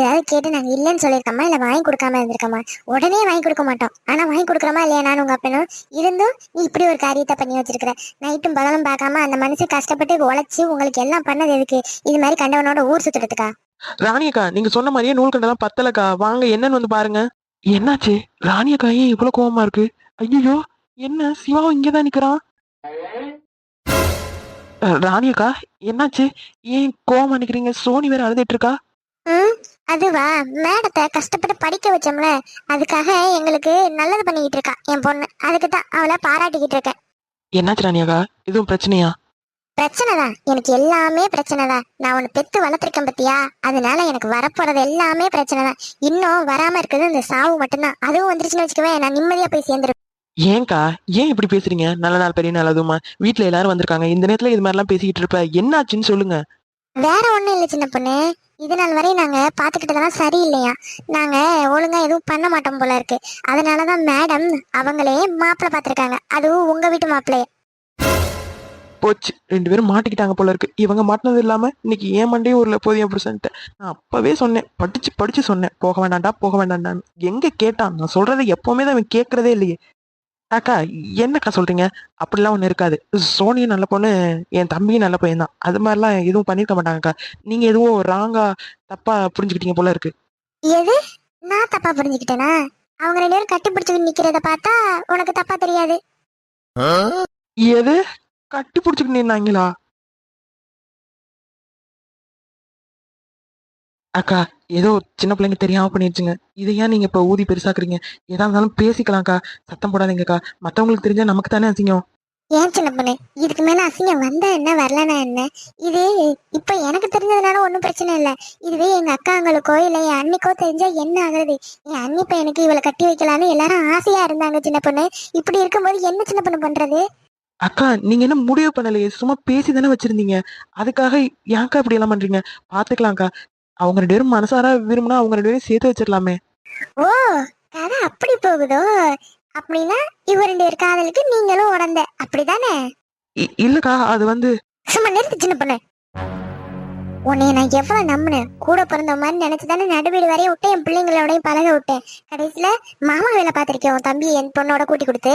ஏதாவது கேட்டு நாங்கள் இல்லைன்னு சொல்லியிருக்கோமா? இல்ல வாங்கி கொடுக்காம இருந்திருக்கோமா? உடனே வாங்கி கொடுக்க மாட்டோம். ஆனா வாங்கி கொடுக்குறோமா இல்லையா நான் உங்க அப்பனும்? இருந்தும் நீ இப்படி ஒரு காரியத்தை பண்ணி வச்சிருக்கிற. நைட்டும் பகலும் பார்க்காம அந்த மனுஷன் கஷ்டப்பட்டு உழைச்சி உங்களுக்கு எல்லாம் பண்ணது எதுக்கு? இது மாதிரி கண்டவனோட ஊர் சுத்துறதுக்கா? ராணியக்கா நீங்க சொன்ன மாதிரியே நூல்கண்டெல்லாம் பத்தலக்கா. வாங்க என்னன்னு வந்து பாருங்க. என்னாச்சு? ராணியக்கா ஏன் இவ்வளவு கோவமா இருக்கு? ஐயோ என்ன? சிவாவும் இங்கதான் நிக்கிறான். ராணியக்கா என்னாச்சு? ஏன் கோவமா நிக்கிறீங்க? சோனி வேற அழுதுட்டு இருக்கா? அதுவா மேடத்தை கஷ்டப்பட்டு படிக்க வச்சோம்ல அதுக்காக எங்களுக்கு நல்லது பண்ணிக்கிட்டு இருக்கா என் பொண்ணு. அதுக்கு தான் அவளை பாராட்டிக்கிட்டு இருக்கேன். என்னாச்சு ராணியக்கா? எதுவும் பிரச்சனையா? பிரச்சனை தான். எனக்கு எல்லாமே பிரச்சனை தான். நான் உன்னை பெத்து வளர்த்துருக்கேன் பத்தியா? அதனால எனக்கு வரப்போறது எல்லாமே பிரச்சனை தான். இன்னும் வராம இருக்குது இந்த சாவு மட்டும்தான். அதுவும் வந்துருச்சுன்னு வச்சுக்கவே நான் நிம்மதியா போய் சேர்ந்துருப்பேன் ஏன்க்கா ஏன் இப்படி பேசுறீங்க? நல்ல நாள் பெரிய நாள் அதுவுமா. வீட்டுல எல்லாரும் வந்திருக்காங்க. இந்த நேரத்துல இது மாதிரிலாம் பேசிக்கிட்டு இருப்ப என்னாச்சுன்னு சொல்லுங்க. வேற ஒண்ணும் இல்லை சின்ன பொண்ணு. இது நாள் வரை நாங்க பார்த்துக்கிட்டதெல்லாம் சரியில்லையா? நாங்க ஒழுங்கா எதுவும் பண்ண மாட்டோம் போல இருக்கு. அதனாலதான் மேடம் அவங்களே மாப்பிள்ளை பார்த்துருக்காங்க அதுவும் உங்க வீட்டு மாப்பிள்ளையே போச்சு. ரெண்டு பேரும் மாட்டிக்கிட்டாங்க போல இருக்கு. இவங்க மாட்டினது இல்லாம இன்னைக்கு ஏன் மண்டே ஊர்ல போதும் என் புருஷன்ட்ட. நான் அப்பவே சொன்னேன். படிச்சு படிச்சு சொன்னேன். போக வேண்டாம்டா போக வேண்டாம்டான்னு. எங்க கேட்டான்? நான் சொல்றதை எப்பவுமே தான் அவன் கேட்கறதே இல்லையே. அக்கா என்னக்கா சொல்றீங்க? அப்படிலாம் ஒண்ணு இருக்காது. சோனியும் நல்ல பொண்ணு என் தம்பியும் நல்ல பையன் தான். அது மாதிரிலாம் எதுவும் பண்ணிருக்க மாட்டாங்கக்கா. நீங்க எதுவும் ராங்கா தப்பா புரிஞ்சுக்கிட்டீங்க போல இருக்கு. எது? நான் தப்பா புரிஞ்சுக்கிட்டேனா? அவங்க ரெண்டு பேரும் கட்டி பிடிச்சு நிக்கிறத பார்த்தா உனக்கு தப்பா தெரியாது. எது? கட்டி பிடிச்சிக்கிட்டு நின்னாங்களா? அக்கா ஏதோ சின்ன பிள்ளைங்க தெரியாம பண்ணிருச்சுங்க. இதை ஏன் நீங்க இப்ப ஊதி பெருசாக்குறீங்க? எதா இருந்தாலும் பேசிக்கலாம்க்கா. சத்தம் போடாதீங்கக்கா. மத்தவங்களுக்கு தெரிஞ்சா நமக்கு தானே அசிங்கம். ஏன் சின்ன பொண்ணு? இதுக்கு மேல அசிங்கம் வந்தா என்ன வரலனா என்ன? இது இப்ப எனக்கு தெரிஞ்சதுனால ஒன்றும் பிரச்சனை இல்லை. இதுவே எங்க அக்காங்களுக்கோ இல்லை என் அண்ணிக்கோ தெரிஞ்சா என்ன ஆகுறது? என் அண்ணி பையனுக்கு இவளை கட்டி வைக்கலான்னு எல்லாரும் ஆசையா இருந்தாங்க சின்ன பொண்ணு. இப்படி இருக்கும்போது என்ன சின்ன பொண்ணு பண்றது? அக்கா நீங்க என்ன முடிவு பண்ணலையே? சும்மா பேசி தானே வச்சிருந்தீங்க. அதுக்காக ஏன்க்கா இப்படி எல்லாம் பண்றீங்க? பாத்துக்கலாம்க்கா. அவங்க ரெண்டு பேரும் மனசார விரும்பினா அவங்க ரெண்டு பேரும் சேர்த்து வச்சிடலாமே ஓ கதை அப்படி போகுதோ? அப்படின்னா இவ ரெண்டு பேர் காதலுக்கு நீங்களும் உடந்த. அப்படிதானே? இல்லக்கா அது வந்து சும்மா நிறுத்து சின்ன பொண்ணு. உன்னைய நான் எவ்வளவு நம்பினேன்? கூட பிறந்த மாதிரி நினைச்சுதானே நடுவீடு வரைய விட்டேன் என் பிள்ளைங்களோடய பழக விட்டேன். கடைசியில மாமா வேலை பார்த்திருக்கேன் உன் தம்பி என் பொண்ணோட கூட்டி கொடுத்து.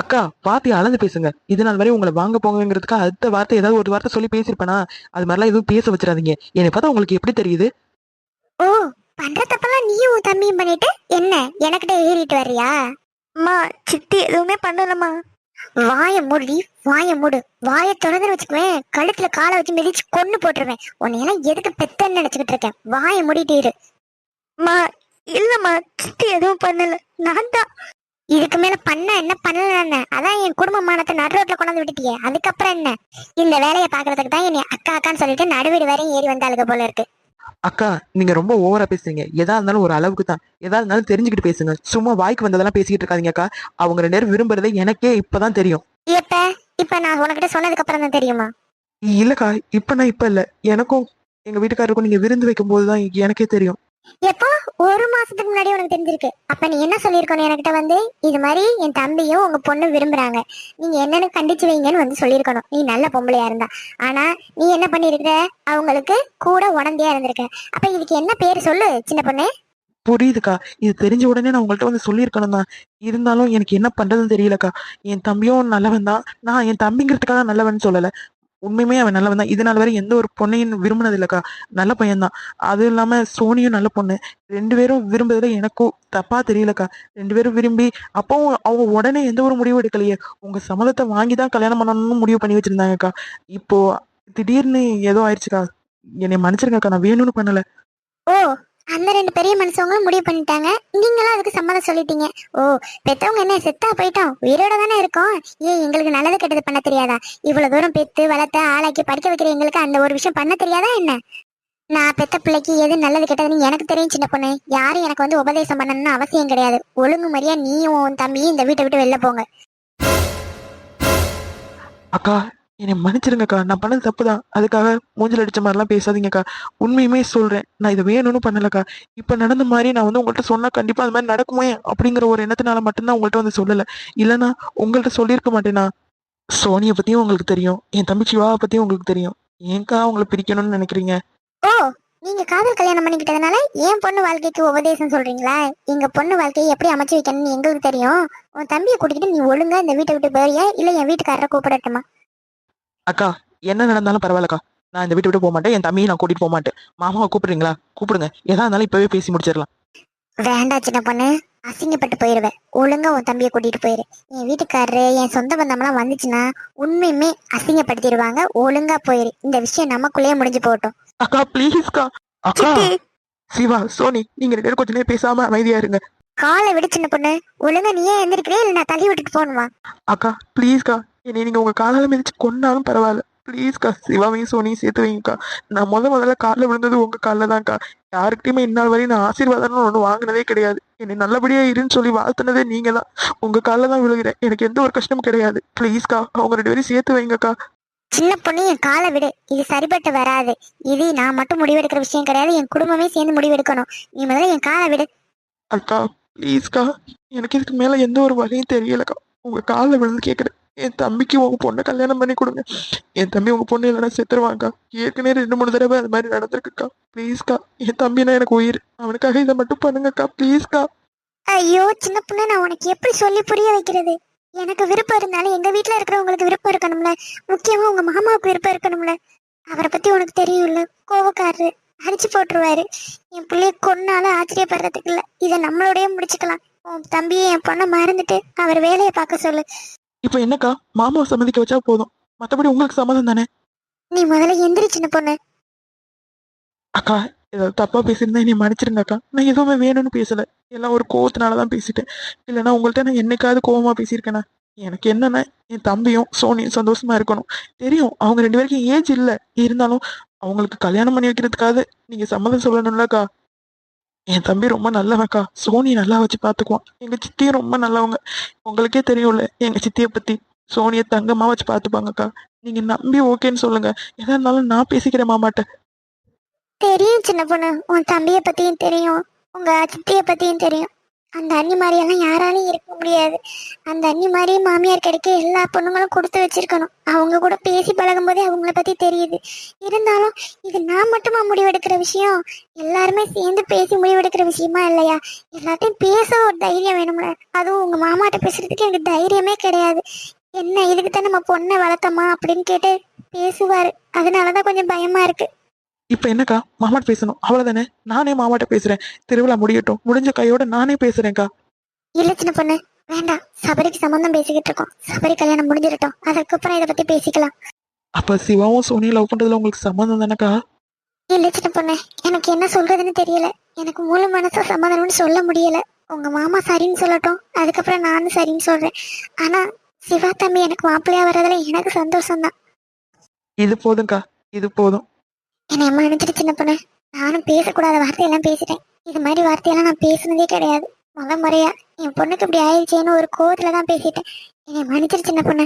அக்கா பாத்தி அளந்து பேசுங்க. இது நாள் வரை உங்களை வாங்க போங்கிறதுக்கு அடுத்த வார்த்தை ஏதாவது ஒரு வார்த்தை சொல்லி பேசியிருப்பேனா? அது மாதிரிலாம் எதுவும் பேச வச்சிடாதீங்க. என்னை பார்த்தா உங்களுக்கு எப்படி தெரியுது? ஓ பண்ற தப்பெல்லாம் நீயும் உன் தம்பியும் பண்ணிட்டு என்ன? எனக்கிட்ட ஏறிட்டு வர்றியா? அம்மா சித்தி எதுவுமே பண்ணலம்மா. வாய மூடி வாய மூடு. வாய திறந்து வச்சுக்குவேன். கழுத்துல காலை வச்சு மிதிச்சு கொன்னு போட்டுருவேன். உன்னையெல்லாம் எதுக்கு பெத்தன்னு நினைச்சுக்கிட்டு இருக்கேன். வாய மூடிட்டு இரு. அம்மா இல்லம்மா சித்தி எதுவும் பண்ணல. நான் தான் இதுக்கு மேல பண்ண என்ன பண்ணல என்ன அதான் என் குடும்ப மானத்தை நடு ரோட்ல கொண்டாந்து விட்டுட்டியே. அதுக்கப்புறம் என்ன? இந்த வேலையை பாக்குறதுக்கு தான் என்னை அக்கா அக்கான்னு சொல்லிட்டு நடுவீடு வரையும் ஏறி வந்தாளுக போல இருக்கு. அக்கா நீங்க ரொம்ப ஓவரா பேசுறீங்க. எதா இருந்தாலும் ஒரு அளவுக்கு தான். எதா இருந்தாலும் தெரிஞ்சுக்கிட்டு பேசுங்க. சும்மா வாய்க்கு வந்ததெல்லாம் பேசிக்கிட்டு இருக்காதீங்க அக்கா. அவங்க ரெண்டு பேரும் விரும்புறதே எனக்கே இப்பதான் தெரியும். எப்ப? இப்ப நான் உனக்கிட்ட சொன்னதுக்கு அப்புறம் தான் தெரியுமா? இல்லக்கா இப்ப நான் இப்ப இல்ல. எனக்கும் எங்க வீட்டுக்காரருக்கும் நீங்க விருந்து வைக்கும் போதுதான் எனக்கே தெரியும். எப்போ ஒரு மாசத்துக்கு முன்னாடி உனக்கு தெரிஞ்சிருக்கு. அப்ப நீ என்ன சொல்லியிருக்கணும் என்கிட்ட வந்து? இது மாதிரி என் தம்பியும் உங்க பொண்ணு விரும்புறாங்க. நீங்க என்னன்னு கண்டிச்சு வைங்கன்னு வந்து சொல்லியிருக்கணும். நீ நல்ல பொம்பளையா இருந்தா. ஆனா நீ என்ன பண்ணிருக்க அவங்களுக்கு கூட உடந்தையா இருந்திருக்க. அப்ப இதுக்கு என்ன பேர் சொல்லு சின்ன பொண்ணு? புரியுதுக்கா. இது தெரிஞ்ச உடனே நான் உங்கள்ட்ட வந்து சொல்லியிருக்கணும் தான் இருந்தாலும் எனக்கு என்ன பண்றதுன்னு தெரியலக்கா. என் தம்பியும் நல்லவன் தான் நான் என் தம்பிங்கிறதுக்காக நல்லவன் சொல்லல. உண்மையுமே அவன் நல்லவன் தான். இதனால வரை எந்த ஒரு பொண்ணையும் விரும்பினது இல்லக்கா. நல்ல பையன்தான். அதுவும் இல்லாம சோனியும் நல்ல பொண்ணு. ரெண்டு பேரும் விரும்புறதுல எனக்கும் தப்பா தெரியலக்கா. ரெண்டு பேரும் விரும்பி அப்பவும் அவங்க உடனே எந்த ஒரு முடிவும் எடுக்கலையே. உங்க சம்மதத்தை வாங்கி தான் கல்யாணம் பண்ணணும்னு முடிவு பண்ணி வச்சிருந்தாங்கக்கா. இப்போ திடீர்னு ஏதோ ஆயிடுச்சுக்கா. என்னை மன்னிச்சிருங்கக்கா. நான் வேணும்னு பண்ணல. ஓ அந்த ரெண்டு பெரிய மனுஷங்களும் முடிவு பண்ணிட்டாங்க. நீங்களும் அதுக்கு சம்மதம் சொல்லிட்டீங்க. ஓ பெத்தவங்க என்ன செத்தா போயிட்டோம்? உயிரோட தானே இருக்கோம்? ஏன் எங்களுக்கு நல்லது கெட்டது பண்ண தெரியாதா? இவ்வளவு தூரம் பெத்து வளர்த்து ஆளாக்கி படிக்க வைக்கிற எங்களுக்கு அந்த ஒரு விஷயம் பண்ண தெரியாதா என்ன? நான் பெத்த பிள்ளைக்கு எது நல்லது கெட்டதுன்னு எனக்கு தெரியும் சின்ன பொண்ணு. யாரும் எனக்கு வந்து உபதேசம் பண்ணணும்னு அவசியம் கிடையாது. ஒழுங்கு மரியா நீயும் உன் தம்பியும் இந்த வீட்டை விட்டு வெளில போங்க. அக்கா என்னை மன்னிச்சிருங்கக்கா நான் பண்ணது தப்பு தான் அதுக்காக மூஞ்சில் அடிச்ச மாதிரிலாம் பேசாதீங்கக்கா. உண்மையுமே சொல்றேன். நான் இதை வேணும்னு பண்ணலக்கா. இப்ப நடந்த மாதிரி நான் வந்து உங்கள்கிட்ட சொன்னா கண்டிப்பா அது மாதிரி நடக்குமே அப்படிங்கிற ஒரு எண்ணத்தினால மட்டும்தான் உங்கள்கிட்ட வந்து சொல்லல. இல்லைன்னா உங்கள்கிட்ட சொல்லியிருக்க மாட்டேனா சோனியை பத்தியும் உங்களுக்கு தெரியும். என் தம்பி சிவாவை பத்தியும் உங்களுக்கு தெரியும். ஏன்க்கா உங்களை பிரிக்கணும்னு நினைக்கிறீங்க? ஓ நீங்க காதல் கல்யாணம் பண்ணிக்கிட்டதுனால ஏன் பொண்ணு வாழ்க்கைக்கு உபதேசம் சொல்றீங்களா? எங்க பொண்ணு வாழ்க்கையை எப்படி அமைச்சு வைக்கணும்னு எங்களுக்கு தெரியும். உன் தம்பியை கூட்டிக்கிட்டு நீ ஒழுங்கா இந்த வீட்டை விட்டு போறியா? இல்ல என் வீட்டுக்காரரை கூப்பிடட்டுமா? அக்கா என்ன நடந்தாலும் பரவாயில்லக்கா. நான் இந்த வீட்டை விட்டு போக மாட்டேன் என் தம்பியை நான் கூட்டிட்டு போக மாட்டேன் மாமாவை கூப்பிடுறீங்களா? கூப்பிடுங்க. எதா இருந்தாலும் இப்பவே பேசி முடிச்சிடலாம். வேண்டாம் சின்ன பொண்ணு. அசிங்கப்பட்டு போயிருவேன் ஒழுங்கா உன் தம்பியை கூட்டிட்டு போயிரு. என் வீட்டுக்காரரு என் சொந்த பந்தம்லாம் வந்துச்சுன்னா உண்மையுமே அசிங்கப்படுத்திடுவாங்க. ஒழுங்கா போயிரு. இந்த விஷயம் நமக்குள்ளேயே முடிஞ்சு போகட்டும். அக்கா ப்ளீஸ்க்கா அக்கா சித்தி. சிவா சோனி நீங்க ரெண்டு பேரும் கொஞ்ச நேரம் பேசாம அமைதியா இருங்க. காலை விடு சின்ன பொண்ணு. ஒழுங்கா நீயே எந்திரிக்கிறே இல்ல நான் தள்ளி விட்டுட்டு போகணுமா? அக்கா ப்ளீஸ்க்கா என்னை நீங்க உங்க காலால மிதிச்சு கொன்னாலும் பரவாயில்ல. ப்ளீஸ்க்கா சிவாவையும் சோனியும் சேர்த்து வைங்கக்கா. நான் முத முதல்ல காலில் விழுந்தது உங்க காலில் தான்க்கா. யாருக்கிட்டையுமே இந்நாள் வரையும் நான் ஆசீர்வாதம்னு ஒன்று வாங்கினதே கிடையாது. என்னை நல்லபடியா இருன்னு சொல்லி வாழ்த்துனதே நீங்க தான் உங்க காலில் தான் விழுகிறேன். எனக்கு எந்த ஒரு கஷ்டமும் கிடையாது. ப்ளீஸ்க்கா அவங்க ரெண்டு பேரும் சேர்த்து வைங்கக்கா. சின்ன பொண்ணு என் காலை விடு. இது சரிப்பட்டு வராது. இது நான் மட்டும் முடிவெடுக்கிற விஷயம் கிடையாது. என் குடும்பமே சேர்ந்து முடிவெடுக்கணும். நீ முதல்ல என் காலை விடு. அக்கா ப்ளீஸ்க்கா எனக்கு இதுக்கு மேல எந்த ஒரு வழியும் தெரியலக்கா. உங்க காலில் விழுந்து கேட்குறேன் என் தம்பிக்கு உங்க பொண்ணை கல்யாணம் பண்ணி கொடுங்க. என் தம்பி உங்க பொண்ணு இல்லைன்னா செத்துருவாங்கக்கா ஏற்கனவே ரெண்டு மூணு தடவை அது மாதிரி நடந்திருக்குக்கா. ப்ளீஸ்க்கா என் தம்பினா எனக்கு உயிர். அவனுக்காக இதை மட்டும் பண்ணுங்கக்கா. ப்ளீஸ்க்கா ஐயோ சின்ன பொண்ணு நான் உனக்கு எப்படி சொல்லி புரிய வைக்கிறது? எனக்கு விருப்பம் இருந்தாலும் எங்க வீட்டுல இருக்கிறவங்களுக்கு விருப்பம் இருக்கணும்ல. முக்கியமா உங்க மாமாவுக்கு விருப்பம் இருக்கணும்ல. அவரை பத்தி உனக்கு தெரியும்ல. கோவக்காரரு அடிச்சு போட்டுருவாரு. என் பிள்ளைய கொன்னாலும் ஆச்சரியப்படுறதுக்கு இல்ல. இதை நம்மளோடய முடிச்சுக்கலாம். உன் தம்பியை என் பொண்ணை மறந்துட்டு அவர் வேலையை பார்க்க சொல்லு. இப்போ என்னக்கா? மாமாவை சம்மதிக்க வச்சா போதும். மற்றபடி உங்களுக்கு சம்மதம் தானே? நீ முதல்ல எந்திரி சின்ன பொண்ணு. அக்கா ஏதாவது தப்பா பேசியிருந்தா என்னை மன்னிச்சிருங்கக்கா நான் எதுவுமே வேணும்னு பேசல. எல்லாம் ஒரு கோவத்தினால தான் பேசிட்டேன். இல்லைன்னா உங்கள்கிட்ட நான் என்னைக்காவது கோவமா பேசியிருக்கேனா? எனக்கு என்னன்னா என் தம்பியும் சோனியும் சந்தோஷமா இருக்கணும். தெரியும் அவங்க ரெண்டு பேருக்கும் ஏஜ் இல்லை. இருந்தாலும் அவங்களுக்கு கல்யாணம் பண்ணி வைக்கிறதுக்காக நீங்க சம்மதம் சொல்லணும்லக்கா என் தம்பி ரொம்ப நல்லவன்க்கா சோனி நல்லா வச்சு பார்த்துக்குவான் எங்க சித்தியும் ரொம்ப நல்லவங்க. உங்களுக்கே தெரியும்ல எங்க சித்தியை பத்தி. சோனியை தங்கமா வச்சு பார்த்துப்பாங்கக்கா நீங்க நம்பி ஓகேன்னு சொல்லுங்க. எதா இருந்தாலும் நான் பேசிக்கிறேன் மாமாட்ட. தெரியும் சின்ன பொண்ணு. உன் தம்பியை பத்தியும் தெரியும். உங்க சித்திய பத்தியும் தெரியும். அந்த அண்ணி மாதிரியெல்லாம் யாராலையும் இருக்க முடியாது. அந்த அண்ணி மாதிரி மாமியார் கிடைக்க எல்லா பொண்ணுங்களும் கொடுத்து வச்சிருக்கணும். அவங்க கூட பேசி பழகும் போதே அவங்கள பத்தி தெரியுது. இருந்தாலும் இது நான் மட்டுமா முடிவெடுக்கிற விஷயம்? எல்லாருமே சேர்ந்து பேசி முடிவெடுக்கிற விஷயமா இல்லையா? எல்லாத்தையும் பேச ஒரு தைரியம் வேணும்ல. அதுவும் உங்க மாமாட்ட பேசுறதுக்கு எனக்கு தைரியமே கிடையாது. என்ன இதுக்கு தான் நம்ம பொண்ணை வளர்த்தோமா அப்படின்னு கேட்டு பேசுவாரு. அதனாலதான் கொஞ்சம் பயமா இருக்கு. இப்ப என்னக்கா? மாமாட்ட பேசணும். அவ்வளவுதானே? நானே மாமாட்ட பேசுறேன். திருவிழா முடியட்டும். முடிஞ்ச கையோட நானே பேசுறேன்க்கா. இல்ல சின்ன பொண்ணு. வேண்டாம். சபரிக்கு சம்பந்தம் பேசிக்கிட்டு இருக்கோம். சபரி கல்யாணம் முடிஞ்சிடட்டும். அதுக்கப்புறம் இதை பத்தி பேசிக்கலாம். அப்ப சிவாவும் சோனியும் லவ் பண்றதுல உங்களுக்கு சம்மந்தம் தானக்கா? இல்ல சின்ன பொண்ணு. எனக்கு என்ன சொல்றதுன்னு தெரியல. எனக்கு முழு மனசா சமாதானம்னு சொல்ல முடியல. உங்க மாமா சரின்னு சொல்லட்டும். அதுக்கப்புறம் நானும் சரின்னு சொல்றேன். ஆனா சிவா தம்பி எனக்கு மாப்பிள்ளையா வர்றதுல எனக்கு சந்தோஷம் தான் இது போதும்க்கா. இது போதும். என்னை மன்னிச்சிட்டு சின்ன பொண்ணு. நானும் பேசக்கூடாத வார்த்தையெல்லாம் பேசிட்டேன். இது மாதிரி வார்த்தையெல்லாம் நான் பேசுனதே கிடையாது. முத முறையா என் பொண்ணுக்கு இப்படி ஆயிடுச்சேன்னு ஒரு கோவத்துல தான் பேசிட்டேன். என்னை மன்னிச்சிட்டு சின்ன பொண்ணு.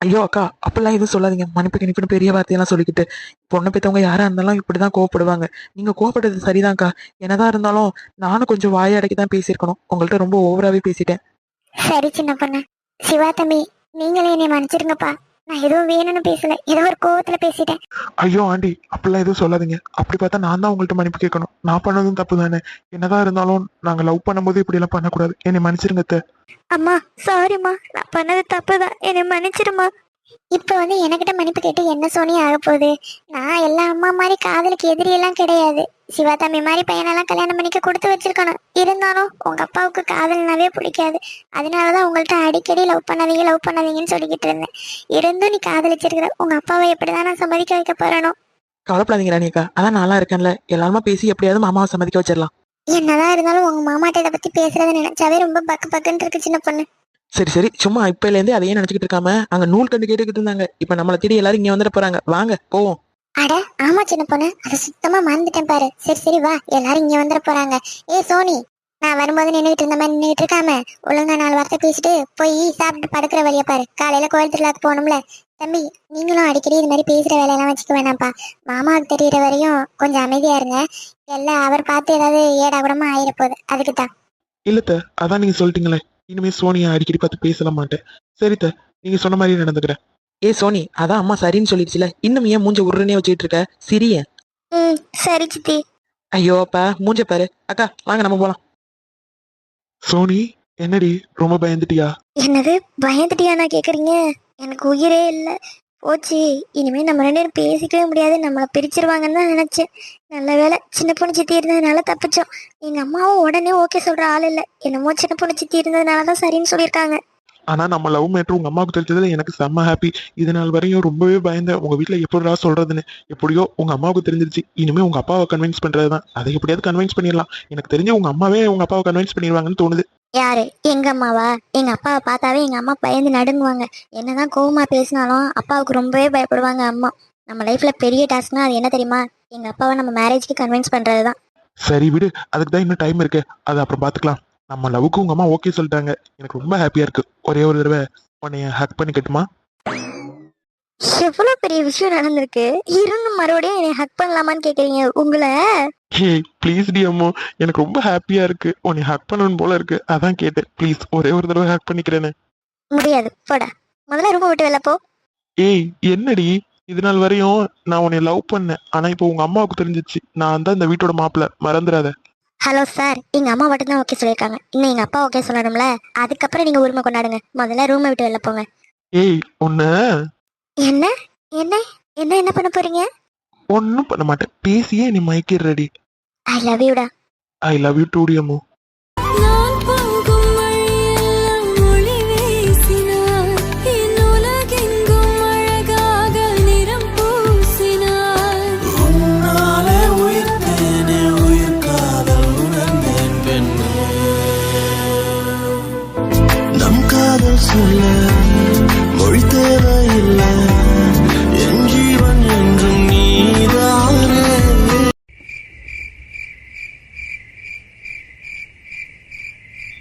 ஐயோ அக்கா அப்பெல்லாம் எதுவும் சொல்லாதீங்க. மன்னிப்பு கணிப்புன்னு பெரிய வார்த்தையெல்லாம் சொல்லிக்கிட்டு. பொண்ணை பெற்றவங்க யாரா இருந்தாலும் இப்படிதான் கோவப்படுவாங்க. நீங்க கோவப்படுறது சரிதான்க்கா. என்னதான் இருந்தாலும் நானும் கொஞ்சம் வாயை அடக்கி தான் பேசியிருக்கணும். உங்கள்ட்ட ரொம்ப ஓவராவே பேசிட்டேன். சரி சின்ன பொண்ணு. சிவா தம்பி நீங்களே என்னை மன்னிச்சிருங்கப்பா. நான் எதுவும் வேணும்னு பேசல. ஏதோ ஒரு கோவத்துல பேசிட்டேன். ஐயோ ஆண்டி அப்படிலாம் எதுவும் சொல்லாதீங்க. அப்படி பார்த்தா நான் தான் உங்கள்ட்ட மன்னிப்பு கேட்கணும். நான் பண்ணதும் தப்பு தானே. என்னதான் இருந்தாலும் நாங்க லவ் பண்ணும்போது இப்படி எல்லாம் பண்ணக்கூடாது. என்னை மன்னிச்சிருங்க. அம்மா சாரிம்மா நான் பண்ணது தப்பு தான் என்னை மன்னிச்சிருமா. இப்போ வந்து என்கிட்ட மன்னிப்பு கேட்டு என்ன சோனி ஆக போகுது? நான் எல்லா அம்மா மாதிரி காதலுக்கு எதிரியெல்லாம் கிடையாது. சிவா தம்பி மாதிரி பையனெல்லாம் கல்யாணம் பண்ணிக்க கொடுத்து வச்சிருக்கணும். இருந்தாலும் உங்க அப்பாவுக்கு காதல்னாவே பிடிக்காது. அதனாலதான் உங்கள்ட்ட அடிக்கடி லவ் பண்ணாதீங்க லவ் பண்ணாதீங்கன்னு சொல்லிக்கிட்டு இருந்தேன். இருந்தும் நீ காதலிச்சிருக்கிற உங்க அப்பாவை எப்படிதான் நான் சம்மதிக்க வைக்க போறேனோ? கவலைப்படாதீங்க ராணிக்கா அதான் நல்லா இருக்கேன்ல. எல்லாருமா பேசி எப்படியாவது மாமாவை சம்மதிக்க வச்சிடலாம். என்னதான் இருந்தாலும் உங்க மாமாட்ட இதை பத்தி பேசுறத நினைச்சாவே ரொம்ப பக்கு பக்குன்னு இருக்கு சின்ன பொண்ணு. சரி சரி. சும்மா இப்பல இருந்தே அதையே நினைச்சுக்கிட்டு இருக்காம அங்க நூல் கண்டு கேட்டுக்கிட்டு இருந்தாங்க. இப்ப நம்மளை தேடி எல்லாரும் இங்க வந்துட போறாங்க. வாங்க போவோம். அட ஆமா சின்ன பொண்ணு. அதை சுத்தமா மறந்துட்டேன் பாரு. சரி சரி வா. எல்லாரும் இங்க வந்துட போறாங்க. ஏ சோனி நான் வரும்போது நின்றுட்டு இருந்த மாதிரி நின்றுட்டு இருக்காம ஒழுங்கா நாலு வார்த்தை பேசிட்டு போய் சாப்பிட்டு படுக்கிற வழிய பாரு. காலையில கோயில் திருவிழாக்கு போகணும்ல. தம்பி நீங்களும் அடிக்கடி இது மாதிரி பேசுற வேலையெல்லாம் வச்சுக்க வேணாம்ப்பா. மாமாவுக்கு தெரியற வரையும் கொஞ்சம் அமைதியா இருங்க. எல்லாம் அவர் பார்த்து ஏதாவது ஏடா கூடமா ஆயிர போகுது அதுக்கு தான் இல்லத்த அதான் நீங்க சொல்லிட்டீங்களே. இனிமே சோனியா அடிக்கடி பார்த்து பேசல மாட்டேன். சரித்த நீங்க சொன்ன மாதிரி நடந்துக்கிறேன். ஏ சோனி அதான் அம்மா சரின்னு சொல்லிடுச்சுல. இன்னும் ஏன் மூஞ்ச உருனே வச்சுட்டு இருக்க? சிரிய. ம் சரி சித்தி. ஐயோ அப்பா மூஞ்ச பாரு. அக்கா வாங்க நம்ம போலாம். சோனி என்னடி ரொம்ப பயந்துட்டியா? என்னது பயந்துட்டியாண்ணா கேக்குறீங்க? எனக்கு உயிரே இல்லை. போச்சு. இனிமே நம்ம ரெண்டு பேரும் பேசிக்கவே முடியாது. நம்மளை பிரிச்சிருவாங்கன்னு தான் நினைச்சேன். நல்ல வேளை சின்ன பொண்ணு சித்தி இருந்ததுனால தப்பிச்சோம். எங்க அம்மாவும் உடனே ஓகே சொல்ற ஆள் இல்லை. என்னமோ சின்ன பொண்ணு சித்தி இருந்ததுனால தான் சரின்னு சொல்லியிருக்காங்க. ஆனா நம்ம லவ் மேட்ரு உங்க அம்மாவுக்கு தெரிஞ்சதுல எனக்கு செம்ம ஹாப்பி இது நாள் வரையும் ரொம்பவே பயந்தேன். உங்க வீட்ல எப்படிடா சொல்றதுன்னு. எப்படியோ உங்க அம்மாவுக்கு தெரிஞ்சிருச்சு. இனிமே உங்க அப்பாவை கன்வின்ஸ் பண்றதுதான். அதை எப்படியாவது கன்வின்ஸ் பண்ணிடலாம். எனக்கு தெரிஞ்சு உங்க அம்மாவே உங்க அப்பாவை கன்வின்ஸ் பண்ணிடுவாங்கன்னு தோணுது. யாரு? எங்க அம்மாவா? எங்க அப்பாவை பார்த்தாவே எங்க அம்மா பயந்து நடுங்குவாங்க. என்னதான் கோவமா பேசினாலும் அப்பாவுக்கு ரொம்பவே பயப்படுவாங்க அம்மா. நம்ம லைஃப்ல பெரிய டாஸ்க்னா அது என்ன தெரியுமா? எங்க அப்பாவை நம்ம மேரேஜ்க்கு கன்வின்ஸ் பண்றதுதான். சரி விடு. அதுக்கு தான் இன்னும் டைம் இருக்கு. அது அப்புறம் பாத்துக்கலாம் நம்ம லவுக்கு உங்க அம்மா ஓகே சொல்லிட்டாங்க. எனக்கு ரொம்ப ஹாப்பியா இருக்கு. ஒரே ஒரு தடவை உன்னைய ஹக் பண்ணி எவ்வளவு பெரிய விஷயம் நடந்திருக்கு? இருந்து மறுபடியும் என்னை ஹக் பண்ணலாமான்னு கேக்குறீங்க. உங்களை? ஹே ப்ளீஸ் டி அம்மோ. எனக்கு ரொம்ப ஹாப்பியா இருக்கு. உன்னை ஹக் பண்ணணும் போல இருக்கு. அதான் கேட்டேன். ப்ளீஸ் ஒரே ஒரு தடவை ஹக் பண்ணிக்கிறேனே முடியாது. போடா. முதல்ல ரூம் விட்டு வெளில போ. ஏய் என்னடி? இது நாள் வரையும் நான் உன்னை லவ் பண்ணேன். ஆனா இப்போ உங்க அம்மாவுக்கு தெரிஞ்சிச்சு. நான் தான் இந்த வீட்டோட மாப்பிள்ள மறந்துடாத. ஹலோ சார் எங்க அம்மா மட்டும் தான் ஓகே சொல்லியிருக்காங்க. இன்னும் எங்க அப்பா ஓகே சொல்லணும்ல? அதுக்கப்புறம் நீங்க உரிமை கொண்டாடுங்க. முதல்ல ரூமை விட்டு வெளில போங்க. ஏய் உன்ன என்ன? என்ன? என்ன என்ன பண்ண போறீங்க? ஒன்னும் பண்ண மாட்டேன். பேசியே நீ மயக்கிடுறடி. ஐ லவ் யூடா ஐ லவ் யூ டூ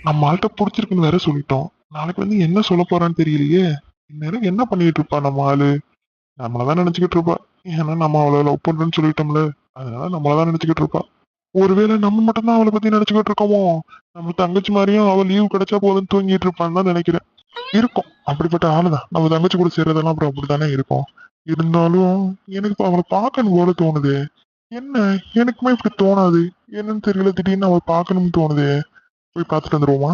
நம்ம ஆள்கிட்ட பிடிச்சிருக்குன்னு வேற சொல்லிட்டோம். நாளைக்கு வந்து என்ன சொல்ல போறான்னு தெரியலையே. இந்நேரம் என்ன பண்ணிட்டு இருப்பா நம்ம ஆளு? நம்மளதான் நினைச்சுக்கிட்டு இருப்பா. ஏன்னா நம்ம அவளை லவ் பண்றோம்னு சொல்லிட்டோம்ல. அதனால நம்மளதான் நினைச்சுக்கிட்டு இருப்பா. ஒருவேளை நம்ம மட்டும்தான் அவளை பத்தி நினைச்சுக்கிட்டு இருக்கோமோ? நம்ம தங்கச்சி மாதிரியும் அவள் லீவ் கிடைச்சா போதும் தூங்கிட்டு இருப்பான்னு தான் நினைக்கிறேன். இருக்கும். அப்படிப்பட்ட ஆளுதான். நம்ம தங்கச்சி கூட சேர்றதெல்லாம் அப்புறம் அப்படித்தானே இருக்கும். இருந்தாலும் எனக்கு இப்போ அவளை பார்க்கணும் போல தோணுது. என்ன? எனக்குமே இப்படி தோணாது. என்னன்னு தெரியல. திடீர்னு அவளை பார்க்கணும்னு தோணுது. போய் பார்த்துட்டு வந்துருவோமா?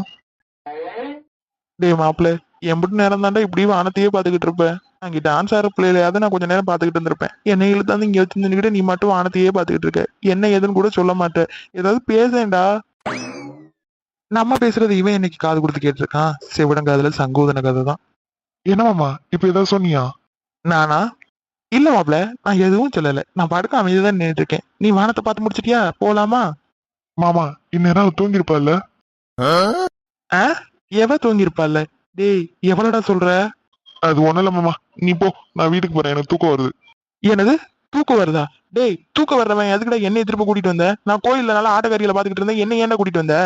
டேய் மாப்பிள்ள எம்பிட்டு நேரம் தாண்டா இப்படி வானத்தையே பாத்துக்கிட்டு இருப்பேன் அங்க டான்ஸ் ஆடுற பிள்ளைகளையாவது நான் கொஞ்ச நேரம் பாத்துக்கிட்டு இருந்திருப்பேன். என்னை இழுத்தாந்து இங்க வச்சு நீ மட்டும் வானத்தையே பாத்துக்கிட்டு இருக்க. என்ன ஏதுன்னு கூட சொல்ல மாட்டேன் ஏதாவது பேசேன்டா நம்ம பேசுறது இவன் இன்னைக்கு காது கொடுத்து கேட்டிருக்கான்? செவிடங்காதுல சங்கோதன கதை தான். என்னமாமா இப்ப ஏதாவது சொன்னியா? நானா? இல்ல மாப்ள நான் எதுவும் சொல்லல. நான் படுக்க அமைதிதான் நின்னுட்டு இருக்கேன். நீ வானத்தை பார்த்து முடிச்சிட்டியா? போலாமா? மாமா இந்நேரம் தூங்கிருப்பாள்ல ஆ? எவ தூங்கியிருப்பாள்ல? டேய் எவ்வளோடா சொல்ற? அது ஒண்ணும் இல்ல மாமா. நீ போ. நான் வீட்டுக்கு போறேன். எனக்கு தூக்கம் வருது. என்னது? தூக்கம் வருதா? டேய் தூக்கம் வர்றவன் எதுக்குடா என்னைய திரும்ப கூட்டிட்டு வந்த? நான் கோயில்ல நல்லா ஆட்டக்காரியில பாத்துக்கிட்டு இருந்தேன். என்ன ஏன்டா கூட்டிட்டு வந்த?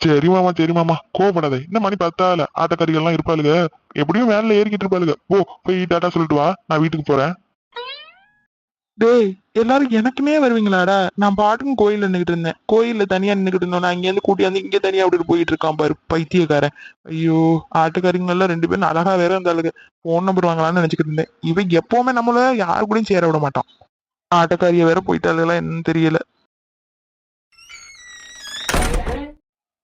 சரி மாமா சரி மாமா. கோவப்படாத. என்ன மணி பத்தால ஆட்டக்காரிகள் எல்லாம் இருப்பாளுங்க எப்படியும் வேன்ல ஏறிக்கிட்டு இருப்பாளுங்க போ போய் டாட்டா சொல்லிட்டு வா. நான் வீட்டுக்கு போறேன். டேய் எல்லாரும் எனக்குமே வருவீங்களாடா? நான் பாட்டுக்கும் கோயில்ல நின்னுகிட்டு இருந்தேன். கோயில்ல தனியா நின்னுகிட்டு இருந்தோம் நான் இங்கேருந்து கூட்டியாந்து இங்க தனியா அப்படி போயிட்டு இருக்கான் பாரு பைத்தியக்காரன். ஐயோ ஆட்டுக்காரிங்க எல்லாம் ரெண்டு பேரும் அழகா வேற இருந்தாளுங்க போன் நம்பர் வாங்கலாம்னு நினைச்சுக்கிட்டு இருந்தேன். இவன் எப்பவுமே நம்மள யாரு கூடயும் சேர விட மாட்டான். ஆட்டக்காரிய வேற போயிட்டாளுங்களா என்னன்னு தெரியல.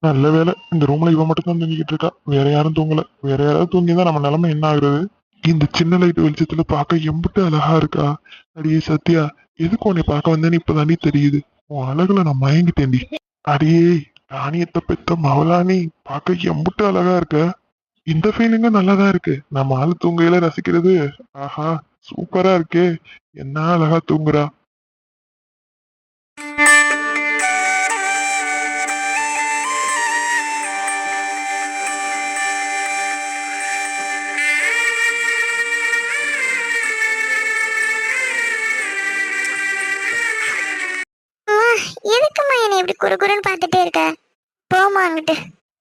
நல்ல வேலை இந்த ரூம்ல இவ மட்டும் தான் தூங்கிட்டு இருக்கா. வேற யாரும் தூங்கல. வேற யாராவது தூங்கிதான் நம்ம நிலைமை என்ன ஆகுறது? இந்த சின்ன லைட் வெளிச்சத்துல பார்க்க எம்பிட்டு அழகா இருக்கா? அடியே சத்யா எதுக்கு உன்னை பார்க்க வந்தேன்னு இப்பதாண்டி தெரியுது. உன் அழகுல நான் மயங்கிட்டேன்டி. அடியே ராணியத்தை பெத்த மவளானி பார்க்க எம்பிட்டு அழகா இருக்க? இந்த ஃபீலிங்கும் நல்லாதான் இருக்கு. நம்ம ஆள் தூங்கையில ரசிக்கிறது ஆஹா சூப்பரா இருக்கே. என்ன அழகா தூங்குறா. குறு குறுன்னு பார்த்துட்டே இருக்க. போமா அங்கிட்டு.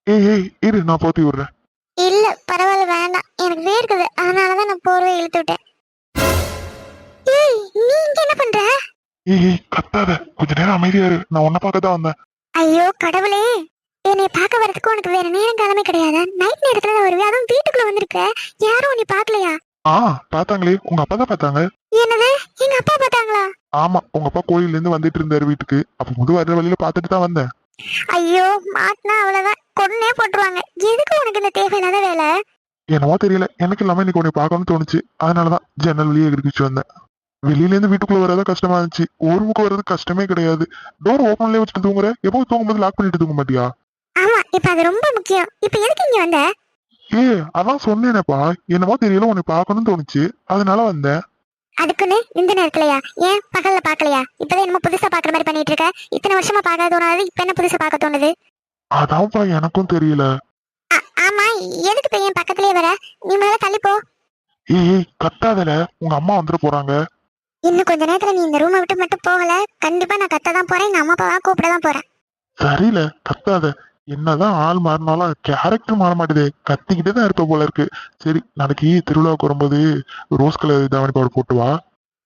ஏய் ஏய் இரு நான் போத்தி விடுறேன். இல்ல பரவாயில்ல வேண்டாம். எனக்கு வேர்க்குது அதனாலதான் நான் போர்வை இழுத்து விட்டேன். ஏய் நீ இங்க என்ன பண்ற? ஏய் ஏய், கத்தாத. கொஞ்ச நேரம் அமைதியா இரு. நான் உன்னை பார்க்க தான் வந்தேன். ஐயோ கடவுளே. என்னை பார்க்க வரதுக்கு உனக்கு வேற நேரம் காலமே கிடையாது? நைட் நேரத்துல தான் வருவே அதுவும் வீட்டுக்குள்ள வந்திருக்க. யாரும் உன்னை பார்க்கலையா? ஆ பார்த்தாங்களே. உங்க அப்பா தான் பார்த்தாங்க. என்னது? எங்க அப்பா பார்த்தாங்களா? ஆமா உங்க அப்பா கோயில்ல இருந்து வந்துட்டு இருந்தாரு வீட்டுக்கு. அப்ப முது வர்ற வழியில பார்த்துட்டு தான் வந்தேன். ஐயோ மாட்டினா அவ்வளவுதான். கொன்னே போட்டுருவாங்க. எதுக்கு உனக்கு இந்த தேவையில்லாத வேலை? என்னவோ தெரியல. எனக்கு இல்லாம இன்னைக்கு உன்னை பார்க்கணும்னு தோணுச்சு. அதனாலதான் ஜன்னல் வழியே எகிரிச்சு வந்தேன். வெளியில இருந்து வீட்டுக்குள்ள வரதா கஷ்டமா இருந்துச்சு. ஒரு பக்கம் வர்றது கஷ்டமே கிடையாது. டோர் ஓப்பன்லயே வச்சுட்டு தூங்குற? எப்போ தூங்கும்போது லாக் பண்ணிட்டு தூங்க மாட்டியா? ஆமா இப்ப அது ரொம்ப முக்கியம். இப்ப எதுக்கு இங்க வந்த? ஏ அதான் சொன்னேனேப்பா. என்னவோ தெரியல உன்னை பார்க்கணும்னு தோணுச்சு. அதனால வந்தேன். அதுக்குன்னு இந்த நேரத்துலயா? ஏன்? பகல்ல பாக்கலையா இப்பதான் என்னமோ புதுசா பாக்குற மாதிரி பண்ணிட்டு இருக்க. இத்தனை வருஷமா பார்க்க தோணாது இப்ப என்ன புதுசா பார்க்க தோணுது? அதான்ப்பா எனக்கும் தெரியல. ஆமா எதுக்கு இப்ப என் பக்கத்துலயே வர? நீ முதல்ல தள்ளி போ. ஏய் கத்தாதல. உங்க அம்மா வந்துட போறாங்க. இன்னும் கொஞ்ச நேரத்துல நீ இந்த ரூமை விட்டு மட்டும் போகல. கண்டிப்பா நான் கத்த தான் போறேன். எங்க அம்மா அப்பாவா கூப்பிட தான் போறேன். சரியில்ல கத்தாத. என்னதான் ஆள் மாறினாலும் கேரக்டர் மாற மாட்டேதே. கத்திக்கிட்டே தான் இருப்ப போல இருக்கு. சரி நாளைக்கு திருவிழாவுக்கு வரும்போது ரோஸ் கலர் தாவணி பவுடர் போட்டு வா.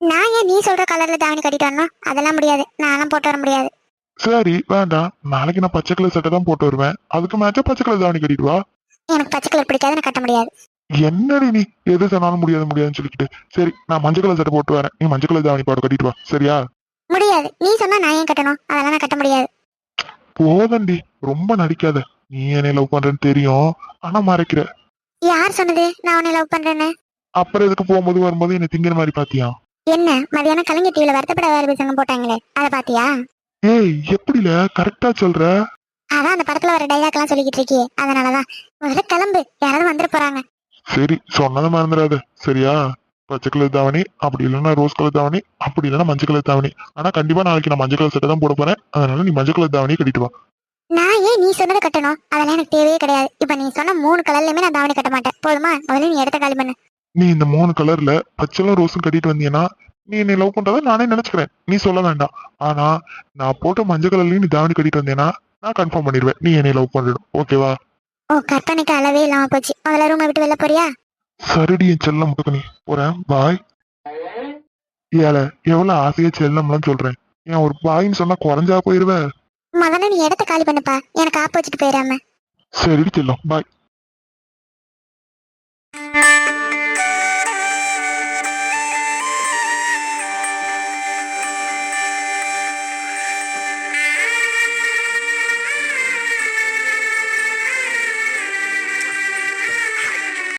நான் ஏன் நீ சொல்ற கலர்ல தாவணி கட்டிட்டு வரணும்? அதெல்லாம் முடியாது. நான்லாம் போட்டு வர முடியாது. சரி வேண்டாம். நாளைக்கு நான் பச்சை கலர் சட்டை தான் போட்டு வருவேன். அதுக்கு மேட்சா பச்சை கலர் தாவணி கட்டிட்டு வா. எனக்கு பச்சை கலர் பிடிக்காது நான் கட்ட முடியாது. என்னடி நீ? எது சொன்னாலும் முடியாது முடியாதுன்னு சொல்லிக்கிட்டு. சரி நான் மஞ்சள் கலர் சட்டை போட்டு வரேன். நீ மஞ்சள் கலர் தாவணி பவுடர் கட்டிட்டு வா. சரியா? முடியாது. நீ சொன்னா நான் ஏன் கட்டணும்? அதெல்லாம் நான் கட்ட முடியாது. போதண்டி ரொம்ப நடிக்காத. நீ என்னை லவ் பண்றேன்னு தெரியும். ஆனா மறைக்கிற. யார் சொன்னது? நான் உன்னை லவ் பண்றேன்னு? அப்புறம் எதுக்கு போகும்போது வரும்போது என்னை திங்கிற மாதிரி பாத்தியா? என்ன? மதியானம் கலைஞர் டிவில வருத்தப்பட வேறு சங்கம் போட்டாங்களே. அதை பாத்தியா? ஏய் எப்படில? கரெக்டா சொல்ற. அதான் அந்த படத்துல வர டைலாக் எல்லாம் சொல்லிக்கிட்டு இருக்கியே. அதனாலதான். முதல்ல கிளம்பு. யாராவது வந்துட போறாங்க. சரி சொன்னதை மறந்துடாத. சரியா? பச்சை கலர் தாவணி அப்படி இல்லைன்னா ரோஸ் கலர் தாவணி அப்படி இல்லைன்னா மஞ்சள் கலர் தாவணி. ஆனா கண்டிப்பா நாளைக்கு நான் மஞ்சள் கலர் சட்டை தான் போட போறேன். அதனால நீ மஞ்சள் கலர் தாவணி கட்டிட்டு வா. நான் ஏன் நீ சொன்னதை கட்டணும்? அதெல்லாம் எனக்கு தேவையே கிடையாது. இப்ப நீ சொன்ன மூணு கலர்லயுமே நான் தாவணி கட்ட மாட்டேன். போதுமா? முதல்ல நீ இடத்த காலி பண்ணு. நீ இந்த மூணு கலர்ல பச்சைலாம் ரோஸும் கட்டிட்டு வந்தீங்கன்னா நீ என்னை லவ் பண்றதை நானே நினைச்சுக்கிறேன். நீ சொல்ல வேண்டாம். ஆனா நான் போட்ட மஞ்சள் கலர்லயும் நீ தாவணி கட்டிட்டு வந்தேன்னா நான் கன்ஃபார்ம் பண்ணிடுவேன். நீ என்னை லவ் பண்ணிடும் ஓகேவா ஓ கற்பனைக்கு அளவே இல்லாம போச்சு. முதல்ல ரூமை விட்டு வெளில போறியா? சரிடி என் செல்லம் முட்டுக்கணி போறேன். பாய் ஏல எவ்வளவு ஆசையா செல்லம்லாம் சொல்றேன். ஏன் ஒரு பாயின்னு சொன்னா குறைஞ்சா போயிருவேன். முதல்ல நீ இடத்த காலி பண்ணுப்பா? எனக்கு ஆப்பு வச்சுட்டு போயிடாம. சரிடி செல்லம். பாய்